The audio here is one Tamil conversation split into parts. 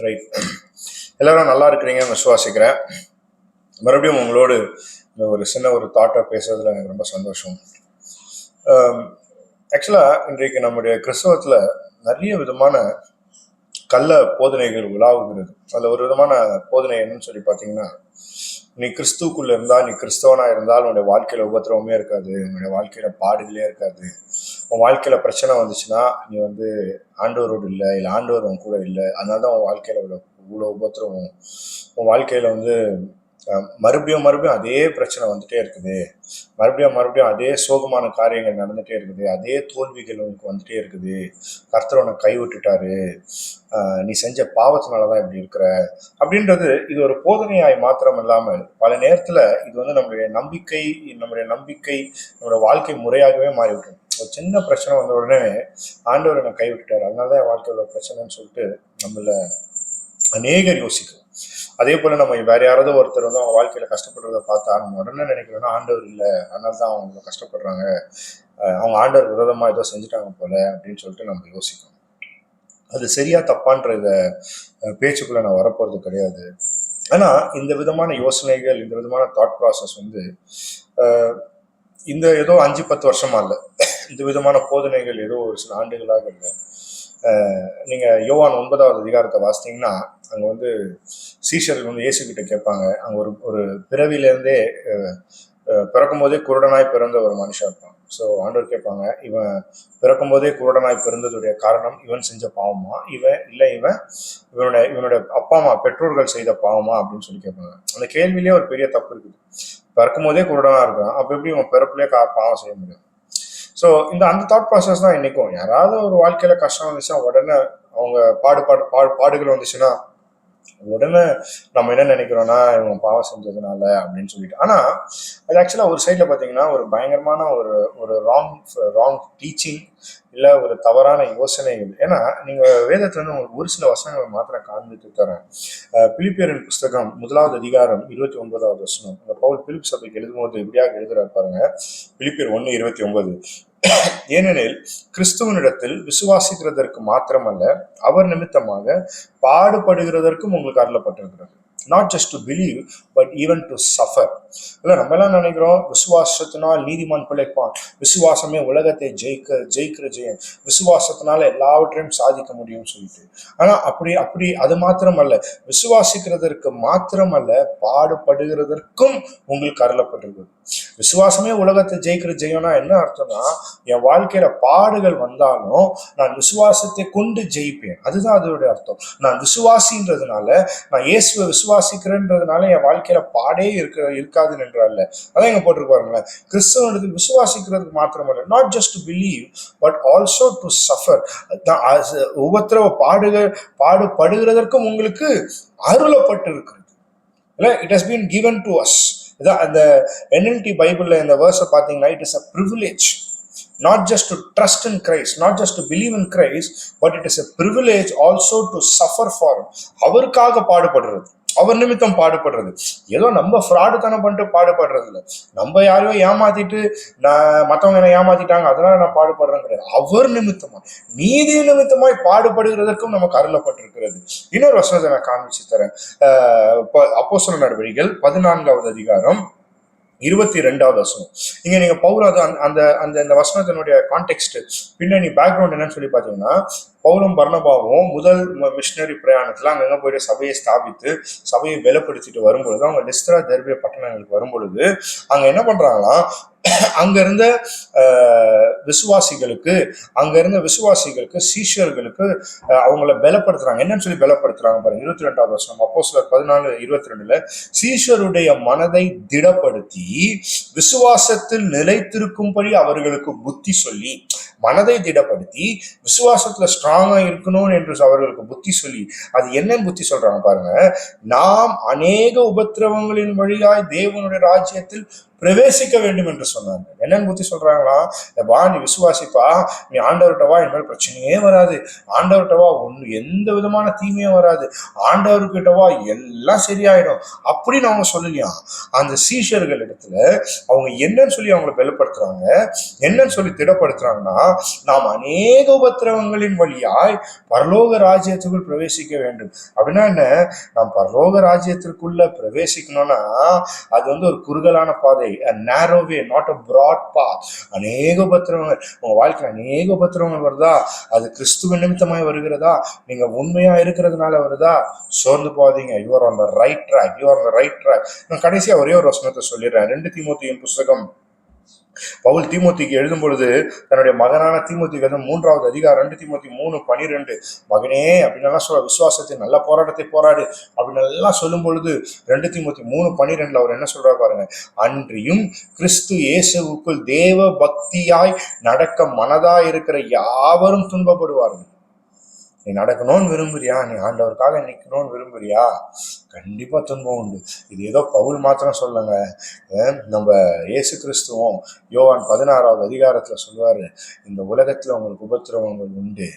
ரைட் எல்லாரும் நல்லா இருக்கிறீங்கன்னு விசுவாசிக்கிறேன். மறுபடியும் உங்களோடு ஒரு சின்ன ஒரு தாட்டை பேசுறதுல எனக்கு ரொம்ப சந்தோஷம். Um, ஆக்சுவலாக இன்றைக்கு நம்முடைய கிறிஸ்தவத்தில் நிறைய விதமான கள்ள போதனைகள் உலாவுகிறது. அதில் ஒரு விதமான போதனை என்னன்னு சொல்லி பார்த்தீங்கன்னா நீ கிறிஸ்துக்குள்ளே இருந்தால் நீ கிறிஸ்தவனாக இருந்தால் உன்னுடைய வாழ்க்கையில் உபத்திரவமே இருக்காது. உன்னுடைய வாழ்க்கையில் பாடுகளே இருக்காது. உன் வாழ்க்கையில பிரச்சனை வந்துச்சுன்னா நீ வந்து ஆண்டவரோடு இல்லை இல்லை ஆண்டவர் உன் கூட இல்லை. அதனால தான் உன் வாழ்க்கையில இவ்வளோ இவ்வளோ உபத்திரவம் உன் வாழ்க்கையில வந்து மறுபடியும் மறுபடியும் அதே பிரச்சனை வந்துட்டே இருக்குது. மறுபடியும் மறுபடியும் அதே சோகமான காரியங்கள் நடந்துட்டே இருக்குது. அதே தோல்விகள் உனக்கு வந்துட்டே இருக்குது. கர்த்தர் உன்னை கை விட்டுட்டாரு நீ செஞ்ச பாவத்தினால தான் இப்படி இருக்கிற. அப்படின்றது இது ஒரு போதனையாய் மாத்திரம் இல்லாமல் பல நேரத்தில் இது வந்து நம்மளுடைய நம்பிக்கை நம்மளுடைய நம்பிக்கை நம்மளுடைய வாழ்க்கை முறையாகவே மாறிவிட்டோம் ஒரு சின்ன பிரச்சனை வந்த உடனே ஆண்டவர் என்னை கைவிட்டுட்டார். அதனால தான் என் வாழ்க்கையில் பிரச்சனைன்னு சொல்லிட்டு நம்மள அநேகர் யோசிக்கிறோம். அதே போல நம்ம வேற யாராவது ஒருத்தர் வந்து அவங்க வாழ்க்கையில கஷ்டப்படுறத பார்த்தா நம்ம உடனே நினைக்கிறோன்னா ஆண்டவர் இல்லை. அதனால தான் அவங்க கஷ்டப்படுறாங்க. அவங்க ஆண்டவர் விரோதமா ஏதோ செஞ்சுட்டாங்க போல அப்படின்னு சொல்லிட்டு நம்ம யோசிக்கணும் அது சரியா தப்பான்ற இதை பேச்சுக்குள்ளே பேச்சுக்குள்ள நான் வரப்போறது கிடையாது. ஆனா இந்த விதமான யோசனைகள் இந்த விதமான தாட் ப்ராசஸ் வந்து இந்த ஏதோ அஞ்சு பத்து வருஷமா இல்லை. இந்த விதமான போதனைகள் ஏதோ ஒரு சில ஆண்டுகளாக இல்லை. நீங்கள் யோவான் ஒன்பதாவது அதிகாரத்தை வாசித்தீங்கன்னா அங்கே வந்து சீஷர்கள் வந்து இயேசுக்கிட்ட கேட்பாங்க. அங்கே ஒரு ஒரு பிறவியிலேருந்தே பிறக்கும்போதே குருடனாய் பிறந்த ஒரு மனுஷன் இருப்பான். ஸோ ஆண்டவர் கேட்பாங்க இவன் பிறக்கும்போதே குருடனாய் பிறந்ததுடைய காரணம் இவன் செஞ்ச பாவமா? இவன் இல்லை இவன் இவனுடைய இவனுடைய அப்பா அம்மா பெற்றோர்கள் செய்த பாவமா? அப்படின்னு சொல்லி கேட்பாங்க. அந்த கேள்வியிலே ஒரு பெரிய தப்பு இருக்குது. பிறக்கும் போதே குருடனாக இருக்கான் அப்போ எப்படி இவன் பிறப்புலேயே கா பாவம் செய்ய முடியும்? ஸோ இந்த அந்த தாட் ப்ராசஸ் தான் இன்னைக்கும். யாராவது ஒரு வாழ்க்கையில கஷ்டம் வந்துச்சுன்னா உடனே அவங்க பாடு பாடு பாடு பாடுகள் வந்துச்சுன்னா உடனே நம்ம என்ன நினைக்கிறோம்னா இவங்க பாவம் செஞ்சதுனால அப்படின்னு சொல்லிட்டு. ஆனா அது ஆக்சுவலா ஒரு சைட்ல பார்த்தீங்கன்னா ஒரு பயங்கரமான ஒரு ஒரு ராங் ராங் டீச்சிங் இல்லை ஒரு தவறான யோசனைகள். ஏன்னா நீங்க வேதத்தில் இருந்து உங்களுக்கு ஒரு சில வசனங்களை மாத்திரம் காண்பித்து தரேன். பிலிப்பியரின் புஸ்தகம் முதலாவது அதிகாரம் இருபத்தி ஒன்பதாவது வசனம். இந்த பவுல் பிலிப் சபைக்கு எழுதும்போது இப்படியாக எழுதுறாரு பாருங்க. பிலிப்பியர் ஒன்னு இருபத்தி ஒன்பது. ஏனெனில் கிறிஸ்துவனிடத்தில் விசுவாசிக்கிறதற்கு மாத்திரமல்ல அவர் நிமித்தமாக பாடுபடுகிறதற்கும் உங்களுக்கு அருளப்பட்டிருக்கிறது. Not just to believe but even to suffer இல்லை நம்ம எல்லாம் நினைக்கிறோம் விசுவாசத்தினால் நீதிமான் பிழைப்பான். விசுவாசமே உலகத்தை ஜெயிக்க ஜெயிக்கிற ஜெயம். விசுவாசத்தினால எல்லாவற்றையும் சாதிக்க முடியும்னு சொல்லிட்டு. ஆனால் அப்படி அப்படி அது மாத்திரமல்ல. விசுவாசிக்கிறதற்கு மாத்திரமல்ல பாடுபடுகிறதற்கும் உங்களுக்கு அருளப்பட்டிருக்கிறது விசுவாசமே உலகத்தை ஜெயிக்கிற ஜெயம்னா என்ன அர்த்தம்னா என் வாழ்க்கையில பாடுகள் வந்தாலும் நான் விசுவாசத்தை கொண்டு ஜெயிப்பேன். அதுதான் அதோடைய அர்த்தம். நான் விசுவாசின்றதுனால நான் இயேசுவை விசுவாசிக்கிறேன்றதுனால என் வாழ்க்கையில பாடே இருக்க இருக்காதுன்னு என்றால அதான் இங்க போட்டிருப்பாருங்களேன் கிறிஸ்தவனுக்கு விசுவாசிக்கிறதுக்கு மாத்திரமல்ல not just to believe but also to suffer உபத்திரவ பாடுக பாடுபடுகிறதற்கும் உங்களுக்கு அருளப்பட்டு இருக்கிறது இல்லை it has been given to us இதான் அந்த என்எல்டி பைபிள்ல இந்த வேர்ஸை பார்த்தீங்கன்னா it is a privilege not just to trust in Christ not just to believe in Christ but it is a privilege also to suffer for அவருக்காக பாடுபடுறது. அவர் நிமித்தம் பாடுபடுறது. ஏதோ நம்ம ஃப்ராடு தானே பண்ணிட்டு பாடுபடுறது இல்லை நம்ம யாரையோ ஏமாத்திட்டு நான் மற்றவங்க என்ன ஏமாத்திட்டாங்க அதனால நான் பாடுபடுறேன் கிடையாது அவர் நிமித்தமா நீதி நிமித்தமாய் பாடுபடுகிறதற்கும் நமக்கு அருளப்பட்டிருக்கிறது. இன்னொரு வசனத்தை நான் காமிச்சு தரேன். அப்போ சொல்ல நடவடிக்கைகள் பதினான்காவது அதிகாரம். இருபத்தி ரெண்டாவது வசனம். இங்க நீங்க பவுலாத அந்த அந்த இந்த வசனத்தினுடைய கான்டெக்ட் பின்னணி பேக்ரவுண்ட் என்னன்னு சொல்லி பாத்தீங்கன்னா பௌரம் பர்ணபாவும் முதல் மிஷினரி பிரயாணத்துல அங்கங்க போயிட்டு சபையை ஸ்தாபித்து சபையை வெலப்படுத்திட்டு வரும்பொழுது அவங்க லிஸ்தரா தெர்பிய பட்டணங்களுக்கு வரும்பொழுது அங்க என்ன பண்றாங்கன்னா அங்க இருந்த விசுவாசிகளுக்கு அங்க இருந்த விசுவாசிகளுக்கு சீஷர்களுக்கு அவங்கள பலப்படுத்துறாங்க. என்னன்னு சொல்லி பலப்படுத்துறாங்க பாருங்க. இருபத்தி ரெண்டாவது வருஷம் அப்போ சில பதினாலு இருபத்தி ரெண்டுல சீஷருடைய மனதை திடப்படுத்தி விசுவாசத்தில் நிலைத்திருக்கும்படி அவர்களுக்கு புத்தி சொல்லி மனதை திடப்படுத்தி விசுவாசத்துல ஸ்ட்ராங்கா இருக்கணும் என்று அவர்களுக்கு புத்தி சொல்லி அது என்னன்னு புத்தி சொல்றாங்க பாருங்க. நாம் அநேக உபத்திரவங்களின் வழியாய் தேவனுடைய ராஜ்யத்தில் பிரவேசிக்க வேண்டும் என்று சொன்னார்கள். என்னன்னு புத்தி சொல்றாங்களா? வா நீ விசுவாசிப்பா நீ ஆண்டவர்கிட்ட வா இனிமேல் பிரச்சனையே வராது. ஆண்டவர்கிட்ட வா ஒன்று எந்த விதமான தீமையும் வராது. ஆண்டவர்கிட்ட வா எல்லாம் சரியாயிடும். அப்படின்னு அவங்க சொல்லலையா அந்த சீஷர்கள் இடத்துல அவங்க என்னன்னு சொல்லி அவங்களை வெளிப்படுத்துறாங்க. என்னன்னு சொல்லி திடப்படுத்துறாங்கன்னா நாம் அநேக உபத்திரவங்களின் வழியாய் பரலோக ராஜ்யத்துக்குள் பிரவேசிக்க வேண்டும். அப்படின்னா என்ன? நாம் பரலோக ராஜ்யத்திற்குள்ள பிரவேசிக்கணும்னா அது வந்து ஒரு குறுகலான பாதை நேரோவே நாட் அ பிராட் பாத் அநேக உபத்திரவங்கள். உங்க வாழ்க்கையில் அநேக உபத்திரவங்கள் வருதா? அது கிறிஸ்துவ நிமித்தமாய் வருகிறதா? நீங்க உண்மையா இருக்கிறதுனால வருதா? சோர்ந்து போகாதீங்க. You're on the right track you are the right track நான் கடைசியா ஒரே ஒரு வசனத்தை சொல்லிடுறேன். ரெண்டு தீமோத்தியின் புஸ்தகம் பவுல் தீமூத்திக்கு எழுதும் பொழுது தன்னுடைய மகனான தீமூத்திக்கு எழுதும் மூன்றாவது அதிகாரம் ரெண்டு தீமூத்தி மூணு பனிரெண்டு. மகனே அப்படின்னு சொல்ல விசுவாசத்தை நல்ல போராட்டத்தை போராடு அப்படின்னு எல்லாம் சொல்லும் பொழுது ரெண்டு தீமூத்தி மூணு பனிரெண்டுல அவர் என்ன சொல்றாரு பாருங்க? அன்றியும் கிறிஸ்து இயேசுவுக்குள் தேவ பக்தியாய் நடக்க மனதாய் இருக்கிற யாவரும் துன்பப்படுவார்கள். நீ நடக்கணும்னு விரும்புறியா? நீ ஆண்டவருக்காக நிற்கணும்னு விரும்புறியா? கண்டிப்பாக துன்பம் உண்டு. இது ஏதோ பவுல் மாத்திரம் சொல்லுங்க நம்ம இயேசு கிறிஸ்துவும் யோவான் பதினாறாவது அதிகாரத்தில் சொல்லுவார் இந்த உலகத்தில் உங்களுக்கு உபத்திரவங்கள் உண்டு.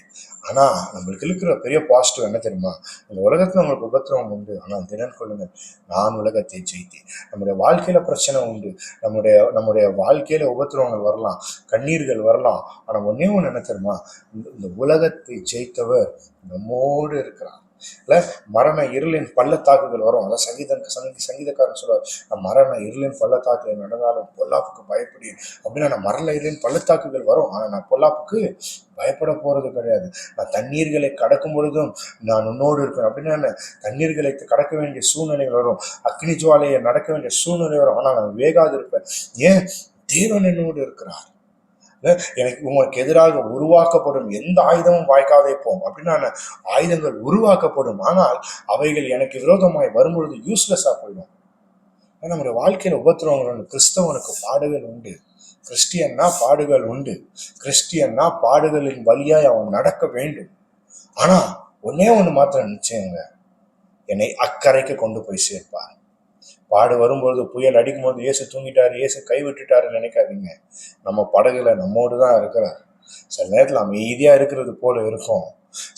ஆனால் நம்மளுக்கு இருக்கிற பெரிய பாசிட்டிவ் என்ன தெரியுமா? இந்த உலகத்தில் உங்களுக்கு உபத்திரவம் உண்டு. ஆனால் தினன் கொள்ளுங்கள் நான் உலகத்தை ஜெயித்தேன். நம்முடைய வாழ்க்கையில் பிரச்சனை உண்டு. நம்முடைய நம்முடைய வாழ்க்கையில் உபத்திரவங்கள் வரலாம். கண்ணீர்கள் வரலாம். ஆனால் ஒன்றே ஒன்று என்ன தெரியுமா? இந்த இந்த உலகத்தை ஜெயித்தவர் நம்மோடு இருக்கிறார். இல்ல மரண இருளின் பள்ளத்தாக்குகள் வரும். அதான் சங்கீதம் சங்கி சங்கீதக்காரன் சொல்லுவார் நான் மரண இருளின் பள்ளத்தாக்குகள் நடந்தாலும் பொல்லாப்புக்கு பயப்படி அப்படின்னா நான் மரண இருளின் பள்ளத்தாக்குகள் வரும். ஆனா நான் பொல்லாப்புக்கு பயப்பட போறது கிடையாது. நான் தண்ணீர்களை கடக்கும் பொழுதும் நான் உன்னோடு இருப்பேன். அப்படின்னா என்ன? தண்ணீர்களை கடக்க வேண்டிய சூழ்நிலைகள் வரும். அக்னி ஜுவாலையை நடக்க வேண்டிய சூழ்நிலை வரும். ஆனால் நான் வேகாது இருப்பேன் ஏன்? தேவன் என்னோடு இருக்கிறார். எனக்கு உங்களுக்கு எதிராக உருவாக்கப்படும் எந்த ஆயுதமும் வாய்க்காதே போம் அப்படின்னா ஆயுதங்கள் உருவாக்கப்படும். ஆனால் அவைகள் எனக்கு விரோதமாய் வரும்பொழுது யூஸ்லெஸ்ஸாக போயிடும். ஏன்னா, நம்முடைய வாழ்க்கையில் உபத்திரவங்கள் கிறிஸ்தவனுக்கு பாடுகள் உண்டு. கிறிஸ்டியன்னா பாடுகள் உண்டு. கிறிஸ்டியன்னா பாடுகளின் வழியாய் அவன் நடக்க வேண்டும். ஆனால் ஒன்னே ஒன்று மாத்திரம் நிச்சயங்க. என்னை அக்கறைக்கு கொண்டு போய் சேர்ப்பார். பாடு வரும்பொழுது புயல் அடிக்கும்போது இயேசு தூங்கிட்டார் இயேசு கைவிட்டுட்டாருன்னு நினைக்காதீங்க. நம்ம படகுல நம்மோடு தான் இருக்கிறார். சில நேரத்தில் அமைதியாக இருக்கிறது போல இருக்கும்.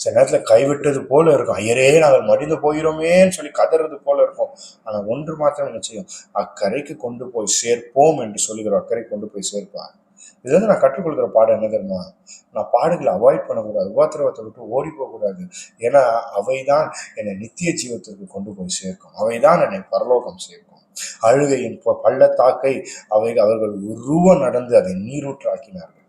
சில நேரத்தில் கைவிட்டது போல இருக்கும். ஐயரே நாங்கள் மடிந்து போகிறோமேன்னு சொல்லி கதறது போல இருக்கும். ஆனால் ஒன்று மாத்திரம் நிச்சயம் அக்கறைக்கு கொண்டு போய் சேர்ப்போம் என்று சொல்லுகிறோம் அக்கறைக்கு கொண்டு போய் சேர்ப்பார். இது வந்து நான் கற்றுக்கொள்கிற பாடம் என்ன தெரியுமா? நான் பாடுகளை அவாய்ட் பண்ணக்கூடாது உபத்திரவத்தை விட்டு ஓடி போகக்கூடாது. ஏன்னா அவைதான் என்னை நித்திய ஜீவத்திற்கு கொண்டு போய் சேர்க்கும். அவைதான் என்னை பரலோகம் சேர்க்கும். அழுகையின் பள்ளத்தாக்கை அவை அவர்கள் உருவ நடந்து அதை நீரூற்றாக்கினார்கள்.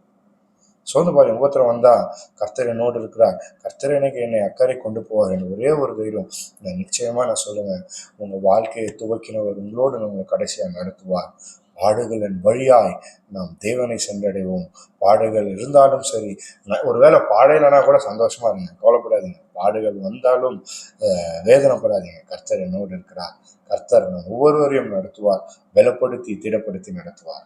சோர்ந்து பாரு உபத்திரம் வந்தா கர்த்தர் என்னோடு இருக்கிறார். கர்த்தர் எனக்கு என்னை அக்கறை கொண்டு போவார் என்ற ஒரே ஒரு தைரியம். நான் நிச்சயமா நான் சொல்லுவேன். உங்க வாழ்க்கையை துவக்கினவர் உங்களோடு உங்களை கடைசியா நடத்துவார். பாடுகளின் வழியாய் நாம் தேவனை சென்றடைவோம். பாடுகள் இருந்தாலும் சரி ஒருவேளை பாடையிலனா கூட சந்தோஷமா இருங்க. கவலைப்படாதீங்க. பாடுகள் வந்தாலும் வேதனைப்படாதீங்க. கர்த்தர் என்னோடு இருக்கிறார். கர்த்தர் நம் ஒவ்வொருவரையும் நடத்துவார். பலப்படுத்தி திடப்படுத்தி நடத்துவார்.